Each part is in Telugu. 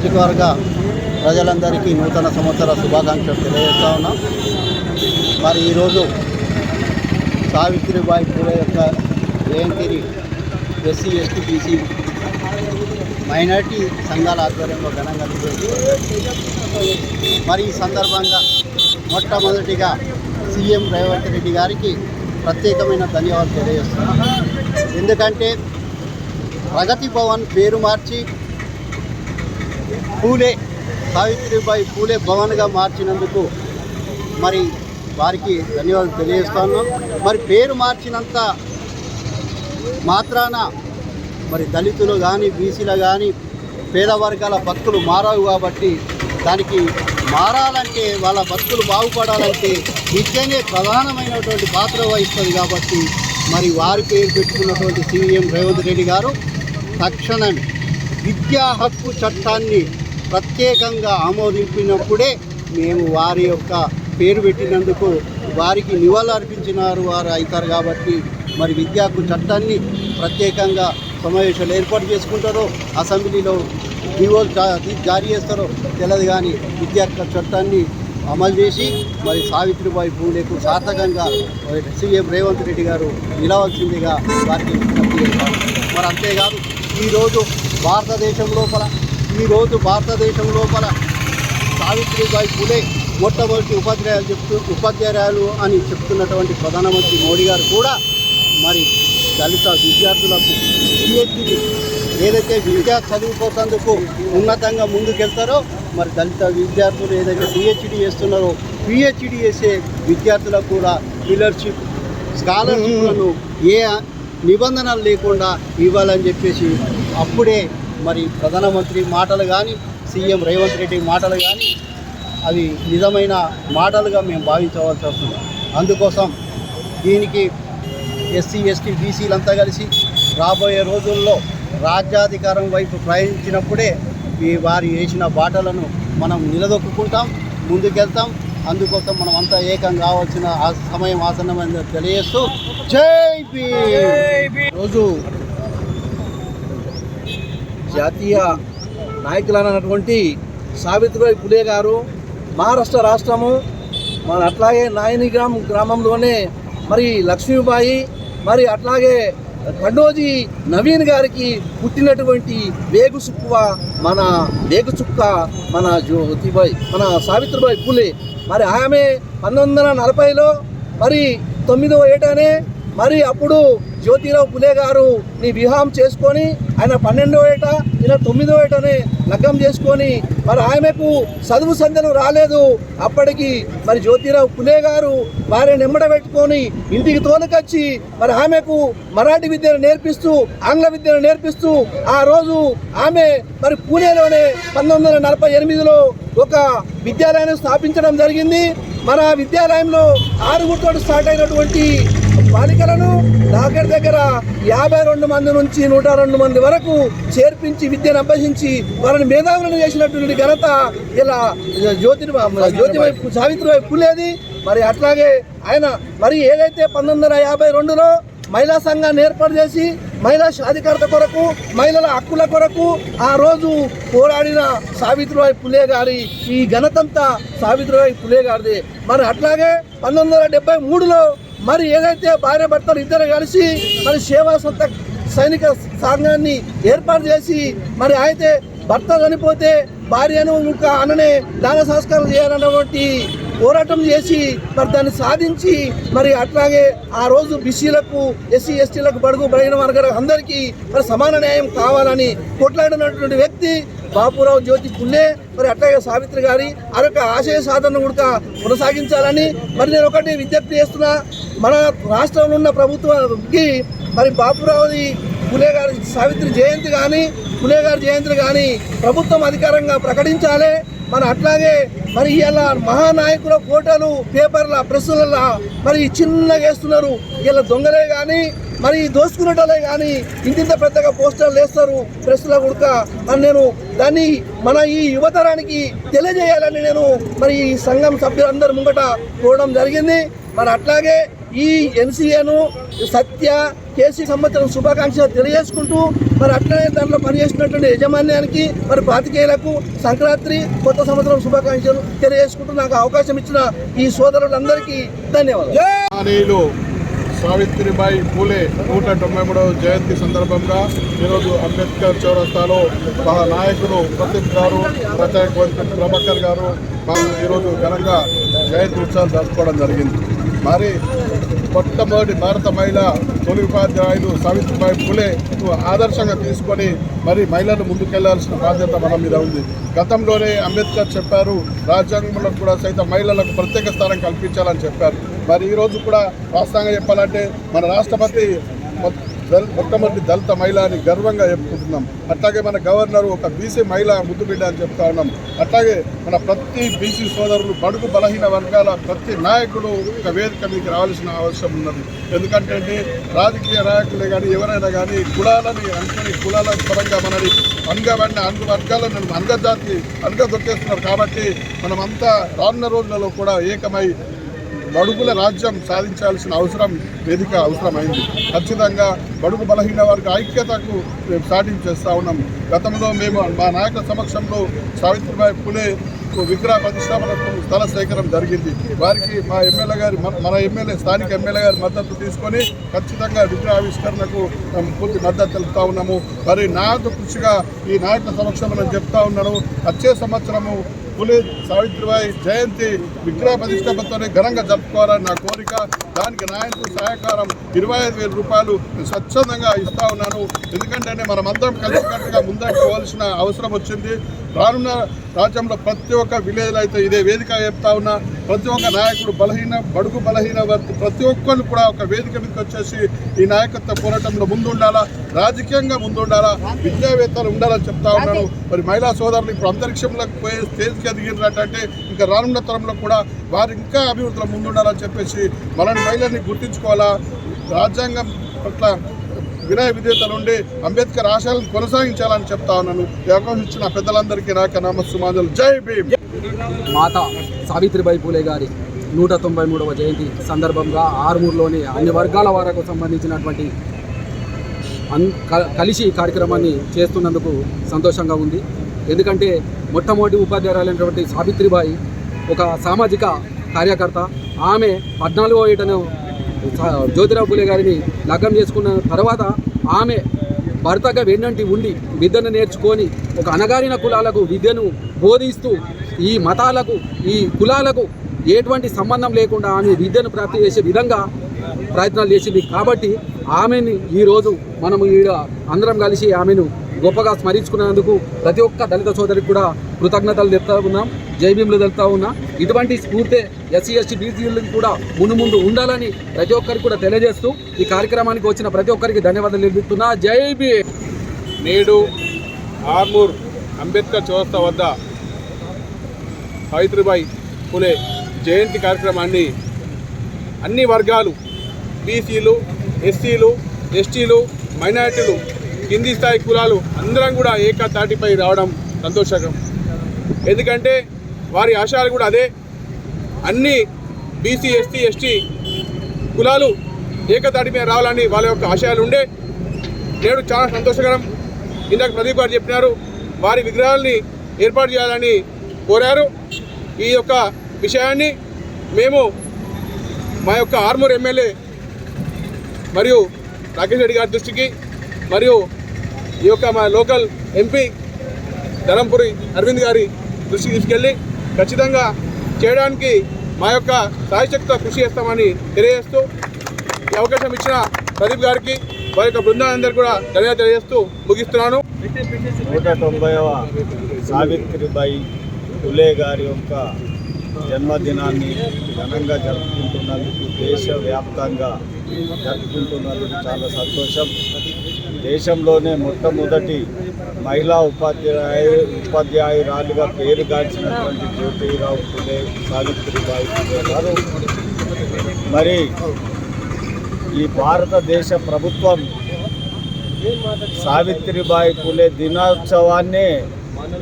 నియోజకవర్గ ప్రజలందరికీ నూతన సంవత్సర శుభాకాంక్షలు తెలియజేస్తా ఉన్నాం. మరి ఈరోజు సావిత్రిబాయి పూలే యొక్క జయంతిని ఎస్సీ ఎస్టీ బీసీ మైనార్టీ సంఘాల ఆధ్వర్యంలో ఘనంగా మరి ఈ సందర్భంగా మొట్టమొదటిగా సీఎం రేవంత్ రెడ్డి గారికి ప్రత్యేకమైన ధన్యవాదాలు తెలియజేస్తున్నాను ఎందుకంటే ప్రగతి భవన్ పేరు మార్చి పూలే సావిత్రిబాయి పూలే భవన్గా మార్చినందుకు మరి వారికి ధన్యవాదాలు తెలియజేస్తాను మరి పేరు మార్చినంత మాత్రాన మరి దళితులు కానీ బీసీలు కానీ పేద వర్గాల భక్తులు మారవు కాబట్టి దానికి మారాలంటే వాళ్ళ భక్తులు బాగుపడాలంటే విద్యనే ప్రధానమైనటువంటి పాత్ర వహిస్తుంది కాబట్టి మరి వారి పేరు పెట్టుకున్నటువంటి సీఎం రేవంత్ రెడ్డి గారు తక్షణమే విద్యా హక్కు చట్టాన్ని ప్రత్యేకంగా ఆమోదించినప్పుడే మేము వారి యొక్క పేరు పెట్టినందుకు వారికి నివాళులు అర్పించినారు వారు అవుతారు కాబట్టి మరి విద్యాకు చట్టాన్ని ప్రత్యేకంగా సమావేశాలు ఏర్పాటు చేసుకుంటారో అసెంబ్లీలో డివోలు జారీ చేస్తారో తెలియదు కానీ విద్యా చట్టాన్ని అమలు చేసి మరి సావిత్రిబాయి పూలేకు సార్థకంగా సీఎం రేవంత్ రెడ్డి గారు నిలవలసిందిగా వారికి మరి అంతేకాదు ఈరోజు భారతదేశం లోపల ఈరోజు భారతదేశం లోపల సావిత్రిబాయి పూలే మొట్టమొదటి ఉపాధ్యాయులు చెప్తూ ఉపాధ్యాయులు అని చెప్తున్నటువంటి ప్రధానమంత్రి మోడీ గారు కూడా మరి దళిత విద్యార్థులకు పిహెచ్డి ఏదైతే విద్యా చదువుకోసేందుకు ఉన్నతంగా ముందుకెళ్తారో మరి దళిత విద్యార్థులు ఏదైతే పిహెచ్డి చేస్తున్నారో పిహెచ్డి చేసే విద్యార్థులకు కూడా స్కాలర్షిప్ స్కాలర్షిప్లను ఏ నిబంధనలు లేకుండా ఇవ్వాలని చెప్పేసి అప్పుడే మరి ప్రధానమంత్రి మాటలు కానీ సీఎం రేవంత్ రెడ్డి మాటలు కానీ అవి నిజమైన మాటలుగా మేము భావించవలసి వస్తుంది. అందుకోసం దీనికి ఎస్సీ ఎస్టీ బీసీలంతా కలిసి రాబోయే రోజుల్లో రాజ్యాధికారం వైపు ప్రయాణించినప్పుడే ఈ వారి వేసిన బాటలను మనం నిలదొక్కుంటాం ముందుకెళ్తాం. అందుకోసం మనం అంతా ఏకం కావాల్సిన ఆ సమయం ఆసన్నమైన తెలియజేస్తూ జై రోజు జాతీయ నాయకులైనటువంటి సావిత్రిబాయి పులే గారు మహారాష్ట్ర రాష్ట్రము మరి అట్లాగే నాయనిగ్రాము గ్రామంలోనే మరి లక్ష్మీబాయి మరి అట్లాగే కండోజీ నవీన్ గారికి పుట్టినటువంటి వేగు చుక్కువ మన వేగు చుక్క మన జ్యోతిబాయి మన సావిత్రిబాయి పులే. మరి ఆమె పంతొమ్మిది వందల నలభైలో మరి తొమ్మిదవ ఏటనే మరి అప్పుడు జ్యోతిరావు పులే గారు నీ వివాహం చేసుకొని ఆయన పన్నెండో ఏట ఇలా తొమ్మిదో ఏటనే లగ్గం చేసుకొని మరి ఆమెకు చదువు సంధ్యలు రాలేదు. అప్పటికి మరి జ్యోతిరావు పులే గారు భార్యను నిమ్మడ పెట్టుకొని ఇంటికి తోలుకొచ్చి మరి ఆమెకు మరాఠీ విద్యను నేర్పిస్తూ ఆంగ్ల విద్యను నేర్పిస్తూ ఆ రోజు ఆమె మరి పూణేలోనే పంతొమ్మిది వందల నలభై ఎనిమిదిలో ఒక విద్యాలయాన్ని స్థాపించడం జరిగింది. మన విద్యాలయంలో ఆరుగురితో స్టార్ట్ అయినటువంటి బాలికలను నాగర్ దగ్గర యాభై రెండు మంది నుంచి నూట రెండు మంది వరకు చేర్పించి విద్యను అభ్యసించి వారిని మేధావులను చేసినటువంటి ఘనత ఇలా జ్యోతి జ్యోతిబాయి సావిత్రివై పులేది. మరి అట్లాగే ఆయన మరి ఏదైతే పంతొమ్మిది వందల యాభై రెండులో మహిళా సంఘాన్ని ఏర్పాటు చేసి మహిళా సాధికారత కొరకు మహిళల హక్కుల కొరకు ఆ రోజు పోరాడిన సావిత్రిబాయి పులే గారి ఈ ఘనతంతా సావిత్రిబాయి పులే గారిది. మరి అట్లాగే పంతొమ్మిది వందల డెబ్బై మూడులో మరి ఏదైతే భార్య భర్తలు ఇద్దరు కలిసి మరి సేవా సంత సైనిక సంఘాన్ని ఏర్పాటు చేసి మరి అయితే భర్త చనిపోతే భార్యను ఇంకా అన్ననే దాన సంస్కారం చేయాలన్నటువంటి పోరాటం చేసి మరి దాన్ని సాధించి మరి అట్లాగే ఆ రోజు బీసీలకు ఎస్సీ ఎస్టీలకు బడుగు బలహీన వర్గాలకు అందరికీ మరి సమాన న్యాయం కావాలని కొట్లాడినటువంటి వ్యక్తి బాపురావు జ్యోతి పుల్లే. మరి అట్లాగే సావిత్రి గారి ఆ యొక్క ఆశయ సాధన కూడా కొనసాగించాలని మరి నేను ఒకటి విజ్ఞప్తి చేస్తున్నా. మన రాష్ట్రంలో ఉన్న ప్రభుత్వానికి మరి బాపురావుది పులే గారి సావిత్రి జయంతి కానీ పులే గారి జయంతిని కానీ ప్రభుత్వం అధికారంగా ప్రకటించాలి. మన అట్లాగే మరి ఇలా మహానాయకుల ఫోటోలు పేపర్ల ప్రెస్సులలో మరి చిన్నగా వేస్తున్నారు. ఇలా దొంగలే కానీ మరి దోసుకునేటోళ్ళే కానీ ఇంతింత పెద్దగా పోస్టర్లు వేస్తారు ప్రెస్లో కూడా అని నేను దాన్ని మన ఈ యువతరానికి తెలియజేయాలని నేను మరి ఈ సంఘం సభ్యులందరి ముంగట కోవడం జరిగింది. మరి అట్లాగే ఈ ఎన్సీఏను సత్య కేసీ సంవత్సరం శుభాకాంక్షలు తెలియజేసుకుంటూ మరి అట్లనే దాంట్లో పనిచేసినటువంటి యజమాన్యానికి మరి పాతికేయులకు సంక్రాంతి కొత్త సంవత్సరం శుభాకాంక్షలు తెలియజేసుకుంటూ నాకు అవకాశం ఇచ్చిన ఈ సోదరులందరికీ ధన్యవాదాలు. సావిత్రిబాయి పూలే నూట తొంభై మూడవ జయంతి సందర్భంగా ఈరోజు అంబేద్కర్ చౌరస్తాలో మా నాయకులు ప్రదీప్ గారు ప్రత్యేక ప్రభాకర్ గారు ఈరోజు ఘనంగా జయంతి ఉత్సవాలు జరుపుకోవడం జరిగింది. మరి మొట్టమొదటి భారత మహిళ తొలి ఉపాధ్యాయులు సావిత్రిబాయి పూలే ఆదర్శంగా తీసుకొని మరి మహిళలు ముందుకెళ్ళాల్సిన బాధ్యత మన మీద ఉంది. గతంలోనే అంబేద్కర్ చెప్పారు రాజ్యాంగంలో కూడా సైతం మహిళలకు ప్రత్యేక స్థానం కల్పించాలని చెప్పారు. మరి ఈరోజు కూడా వాస్తవంగా చెప్పాలంటే మన రాష్ట్రపతి మొట్టమొదటి దళిత మహిళ అని గర్వంగా చెప్పుకుంటున్నాం. అట్లాగే మన గవర్నర్ ఒక బీసీ మహిళ ముద్దు బిడ్డ అని చెప్తా ఉన్నాం. అట్లాగే మన ప్రతి బీసీ సోదరులు బడుగు బలహీన వర్గాల ప్రతి నాయకుడు ఒక వేదిక మీకు రావాల్సిన అవసరం ఉన్నది. ఎందుకంటే అండి, రాజకీయ నాయకులే కానీ ఎవరైనా కానీ కులాలని అనుకుని కులాల పరంగా మనని అనగబడిన అన్ని వర్గాలను అంగజాతి అనగదొక్కేస్తున్నారు కాబట్టి మనమంతా రానున్న రోజులలో కూడా ఏకమై బడుగుల రాజ్యం సాధించాల్సిన అవసరం వేదిక అవసరమైంది. ఖచ్చితంగా బడుగు బలహీన వారికి ఐక్యతకు మేము సాటింపు చేస్తూ ఉన్నాం. గతంలో మేము మా నాయకుల సమక్షంలో సావిత్రిబాయి పులే విగ్రహ ప్రతిష్టాపనకు స్థల సేకరణ జరిగింది. వారికి మా ఎమ్మెల్యే గారి మన- మన ఎమ్మెల్యే స్థానిక ఎమ్మెల్యే గారి మద్దతు తీసుకొని ఖచ్చితంగా విగ్రహావిష్కరణకు పూర్తి మద్దతు తెలుపుతా ఉన్నాము. మరి నాతో కృషిగా ఈ నాయకుల సమక్షంలో నేను చెప్తా ఉన్నాను. వచ్చే సంవత్సరము పులి సావిత్రిబాయి జయంతి విగ్రహ ప్రతిష్టాపనతోనే ఘనంగా జరుపుకోవాలని నా కోరిక. దానికి నాయకుడు సహకారం ఇరవై ఐదు వేల రూపాయలు స్వచ్ఛందంగా ఇస్తా ఉన్నాను. ఎందుకంటే మనమందరం కలిసికట్టుగా ముందరికి పోవాల్సిన అవసరం వచ్చింది. రానున్న రాజ్యంలో ప్రతి ఒక్క విలేజ్లో అయితే ఇదే వేదిక చెప్తా ఉన్నా. ప్రతి ఒక్క నాయకుడు బలహీన బడుగు బలహీన ప్రతి ఒక్కరు కూడా ఒక వేదిక మీదకి వచ్చేసి ఈ నాయకత్వ పోరాటంలో ముందుండాలా? రాజకీయంగా ముందుండాలా? విద్యావేత్తలు ఉండాలని చెప్తా ఉన్నాను. మరి మహిళా సోదరులు ఇప్పుడు అంతరిక్షంలోకి పోయే స్టేజ్కి ఎదిగినట్టంటే ఇంకా రానున్న తరంలో కూడా వారు ఇంకా అభివృద్ధిలో ముందుండాలని చెప్పేసి మనని మహిళల్ని గుర్తించుకోవాలా? రాజ్యాంగం పట్ల వినయ విధేత నుండి అంబేద్కర్ ఆశయాలను కొనసాగించాలని చెప్తా ఉన్నాను. ఈ అవకాశం ఇచ్చిన పెద్దలందరికీ నాక నమస్సుమాజలు జై భీమ్! మాత సావిత్రిబాయి పూలే గారి నూట తొంభై మూడవ జయంతి సందర్భంగా ఆరుమూరులోని అన్ని వర్గాల వారికి సంబంధించినటువంటి అన్ క- కలిసి కార్యక్రమాన్ని చేస్తున్నందుకు సంతోషంగా ఉంది. ఎందుకంటే మొట్టమొదటి ఉపాధ్యాయురాలైనటువంటి సావిత్రిబాయి ఒక సామాజిక కార్యకర్త. ఆమె పద్నాలుగో ఏటను జ్యోతిరావు పూలే గారిని లగ్నం చేసుకున్న తర్వాత ఆమె భర్తగా వెన్నంటి ఉండి విద్యను నేర్చుకొని ఒక అణగారిన కులాలకు విద్యను బోధిస్తూ ఈ మతాలకు ఈ కులాలకు ఎటువంటి సంబంధం లేకుండా ఆమె విద్యను ప్రాప్తి చేసే విధంగా ప్రయత్నాలు చేసింది. కాబట్టి ఆమెని ఈరోజు మనము ఈడ అందరం కలిసి ఆమెను గొప్పగా స్మరించుకున్నందుకు ప్రతి ఒక్క దళిత సోదరికి కూడా కృతజ్ఞతలు తెలుపుతా ఉన్నాం జైభీములు తెలుపుతా ఉన్నా. ఇటువంటి స్ఫూర్తి ఎస్సీ ఎస్టీ బీసీలకు కూడా ముందు ముందు ఉండాలని ప్రతి ఒక్కరికి కూడా తెలియజేస్తూ ఈ కార్యక్రమానికి వచ్చిన ప్రతి ఒక్కరికి ధన్యవాదాలు తెలుపుతున్నా. జై నేడు ఆర్మూర్ అంబేద్కర్ చౌరస్త వద్ద సావిత్రిబాయి పులే జయంతి కార్యక్రమాన్ని అన్ని వర్గాలు బీసీలు ఎస్సీలు ఎస్టీలు మైనారిటీలు కింది స్థాయి కులాలు అందరం కూడా ఏకతాటిపై రావడం సంతోషకరం. ఎందుకంటే వారి ఆశయాలు కూడా అదే. అన్ని బీసీ ఎస్టీ ఎస్టీ కులాలు ఏకతాటిపై రావాలని వాళ్ళ యొక్క ఆశయాలు ఉండే. నేడు చాలా సంతోషకరం. ఇందాక ప్రదీప్ గారు చెప్పినారు వారి విగ్రహాల్ని ఏర్పాటు చేయాలని కోరారు. ఈ యొక్క విషయాన్ని మేము మా యొక్క ఆర్మూర్ ఎమ్మెల్యే మరియు రాకేష్ రెడ్డి గారి దృష్టికి మరియు ఈ యొక్క మా లోకల్ ఎంపీ ధరంపురి అరవింద్ గారి దృష్టికి తీసుకెళ్ళి ఖచ్చితంగా చేయడానికి మా యొక్క సాయశక్తితో కృషి చేస్తామని తెలియజేస్తూ ఈ అవకాశం ఇచ్చిన ప్రదీప్ గారికి వారి యొక్క బృందాలందరూ కూడా ధన్యవాదాలు తెలియజేస్తూ ముగిస్తున్నాను. నూట తొంభైవ సావిత్రిబాయి ఫులే గారి యొక్క జన్మదినాన్ని ఘనంగా జరుపుకుంటున్నందుకు దేశవ్యాప్తంగా జరుపుకుంటున్నందుకు చాలా సంతోషం. దేశంలోనే మొట్టమొదటి మహిళా ఉపాధ్యాయు ఉపాధ్యాయురాలుగా పేరుగాంచినటువంటి జ్యోతిరావు పులే సావిత్రిబాయి గారు. మరి ఈ భారతదేశ ప్రభుత్వం సావిత్రిబాయి పులే దినోత్సవాన్ని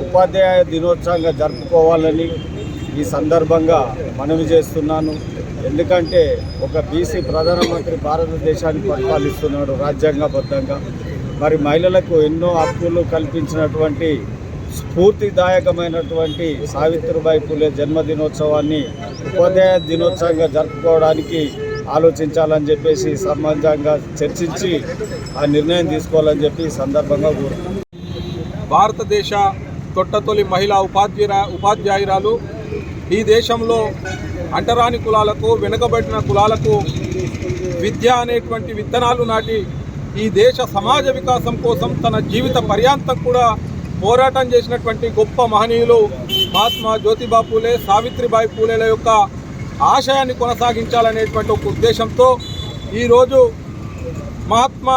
ఉపాధ్యాయ దినోత్సవంగా జరుపుకోవాలని ఈ సందర్భంగా మనవి చేస్తున్నాను. ఎందుకంటే ఒక బీసీ ప్రధానమంత్రి భారతదేశాన్ని పరిపాలిస్తున్నాడు రాజ్యాంగబద్ధంగా. మరి మహిళలకు ఎన్నో హక్కులు కల్పించినటువంటి స్ఫూర్తిదాయకమైనటువంటి సావిత్రిబాయి పూలే జన్మదినోత్సవాన్ని ఉపాధ్యాయ దినోత్సవంగా జరుపుకోవడానికి ఆలోచించాలని చెప్పేసి సమాజంగా చర్చించి ఆ నిర్ణయం తీసుకోవాలని చెప్పి సందర్భంగా కోరుతున్నాను భారతదేశ తొట్టతొలి మహిళా ఉపాధ్యాయ ఉపాధ్యాయురాలు ఈ దేశంలో అంటరాని కులాలకు వెనుకబడిన కులాలకు విద్య అనేటువంటి విత్తనాలు నాటి ఈ దేశ సమాజ వికాసం కోసం తన జీవిత పర్యాంతం కూడా పోరాటం చేసినటువంటి గొప్ప మహనీయులు మహాత్మా జ్యోతిబా పూలే సావిత్రిబాయి పూలేల యొక్క ఆశయాన్ని కొనసాగించాలనేటువంటి ఒక ఉద్దేశంతో ఈరోజు మహాత్మా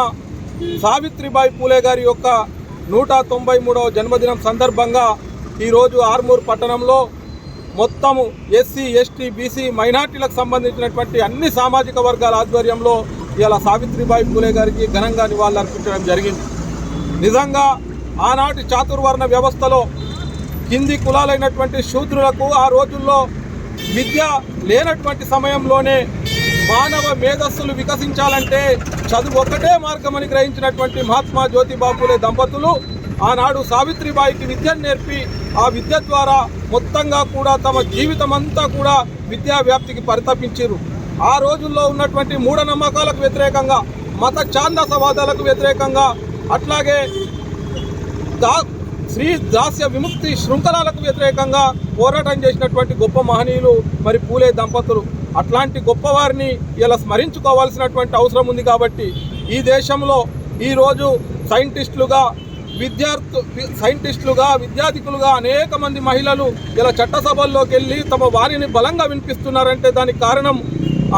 సావిత్రిబాయి పూలే గారి యొక్క నూట తొంభై మూడవ జన్మదినం సందర్భంగా ఈరోజు ఆర్మూర్ పట్టణంలో మొత్తము ఎస్సీ ఎస్టీ బీసీ మైనార్టీలకు సంబంధించినటువంటి అన్ని సామాజిక వర్గాల ఆధ్వర్యంలో ఇలా సావిత్రిబాయి పూలే గారికి ఘనంగా నివాళులర్పించడం జరిగింది. నిజంగా ఆనాటి చాతుర్వర్ణ వ్యవస్థలో కింది కులాలైనటువంటి శూద్రులకు ఆ రోజుల్లో విద్య లేనటువంటి సమయంలోనే మానవ మేధస్సులు వికసించాలంటే చదువు ఒక్కటే మార్గమని గ్రహించినటువంటి మహాత్మా జ్యోతిబాబులే దంపతులు ఆనాడు సావిత్రిబాయికి విద్యను నేర్పి ఆ విద్య ద్వారా మొత్తంగా కూడా తమ జీవితం అంతా కూడా విద్యా వ్యాప్తికి పరితపించారు ఆ రోజుల్లో ఉన్నటువంటి మూఢనమ్మకాలకు వ్యతిరేకంగా మత ఛాందసవాదాలకు వ్యతిరేకంగా అట్లాగే దా శ్రీ దాస్య విముక్తి శృంఖలాలకు వ్యతిరేకంగా పోరాటం చేసినటువంటి గొప్ప మహనీయులు మరి పూలే దంపతులు. అట్లాంటి గొప్పవారిని ఇలా స్మరించుకోవాల్సినటువంటి అవసరం ఉంది కాబట్టి ఈ దేశంలో ఈరోజు సైంటిస్టులుగా విద్యార్థు సైంటిస్టులుగా విద్యార్థికులుగా అనేక మంది మహిళలు ఇలా చట్టసభల్లోకి వెళ్ళి తమ వారిని బలంగా వినిపిస్తున్నారంటే దానికి కారణం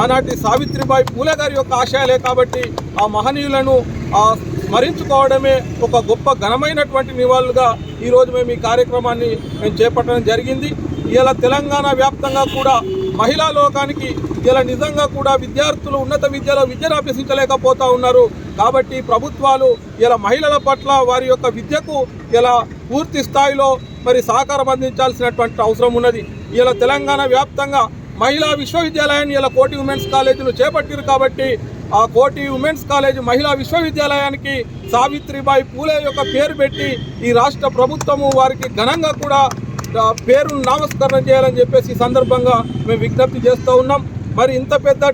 ఆనాటి సావిత్రిబాయి పూలే గారి యొక్క ఆశయాలే కాబట్టి ఆ మహనీయులను ఆ స్మరించుకోవడమే ఒక గొప్ప ఘనమైనటువంటి నివాళులుగా ఈరోజు మేము ఈ కార్యక్రమాన్ని మేము చేపట్టడం జరిగింది. ఇలా తెలంగాణ వ్యాప్తంగా కూడా మహిళా లోకానికి ఇలా నిజంగా కూడా విద్యార్థులు ఉన్నత విద్యలో విద్యను అభ్యసించలేకపోతా ఉన్నారు. కాబట్టి ప్రభుత్వాలు ఇలా మహిళల పట్ల వారి యొక్క విద్యకు ఇలా పూర్తి స్థాయిలో మరి సహకారం అందించాల్సినటువంటి అవసరం ఉన్నది. ఇలా తెలంగాణ వ్యాప్తంగా మహిళా విశ్వవిద్యాలయాన్ని ఇలా కోటి ఉమెన్స్ కాలేజీలు చేపట్టారు కాబట్టి ఆ కోటి ఉమెన్స్ కాలేజ్ మహిళా విశ్వవిద్యాలయానికి సావిత్రిబాయి పూలే యొక్క పేరు పెట్టి ఈ రాష్ట్ర ప్రభుత్వము వారికి ఘనంగా కూడా పేరును నామస్కరణ చేయాలని చెప్పేసి ఈ సందర్భంగా మేము విజ్ఞప్తి చేస్తూ ఉన్నాం. మరి ఇంత పెద్ద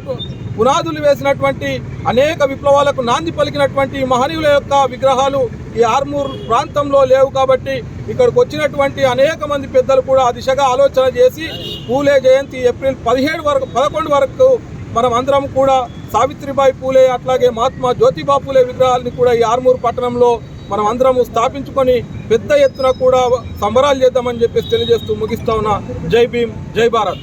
పునాదులు వేసినటువంటి అనేక విప్లవాలకు నాంది పలికినటువంటి మహనీయుల యొక్క విగ్రహాలు ఈ ఆర్మూర్ ప్రాంతంలో లేవు కాబట్టి ఇక్కడికి వచ్చినటువంటి అనేక మంది పెద్దలు కూడా ఆ దిశగా ఆలోచన చేసి పూలే జయంతి ఏప్రిల్ పదిహేడు వరకు పదకొండు వరకు మనం అందరం కూడా సావిత్రిబాయి పూలే అట్లాగే మహాత్మా జ్యోతిబా పూలే విగ్రహాలని కూడా ఈ ఆర్మూరు పట్టణంలో మనం అందరము స్థాపించుకొని పెద్ద ఎత్తున కూడా సంబరాలు చేద్దామని చెప్పేసి తెలియజేస్తూ ముగిస్తా ఉన్నా. జై భీమ్ జై భారత్.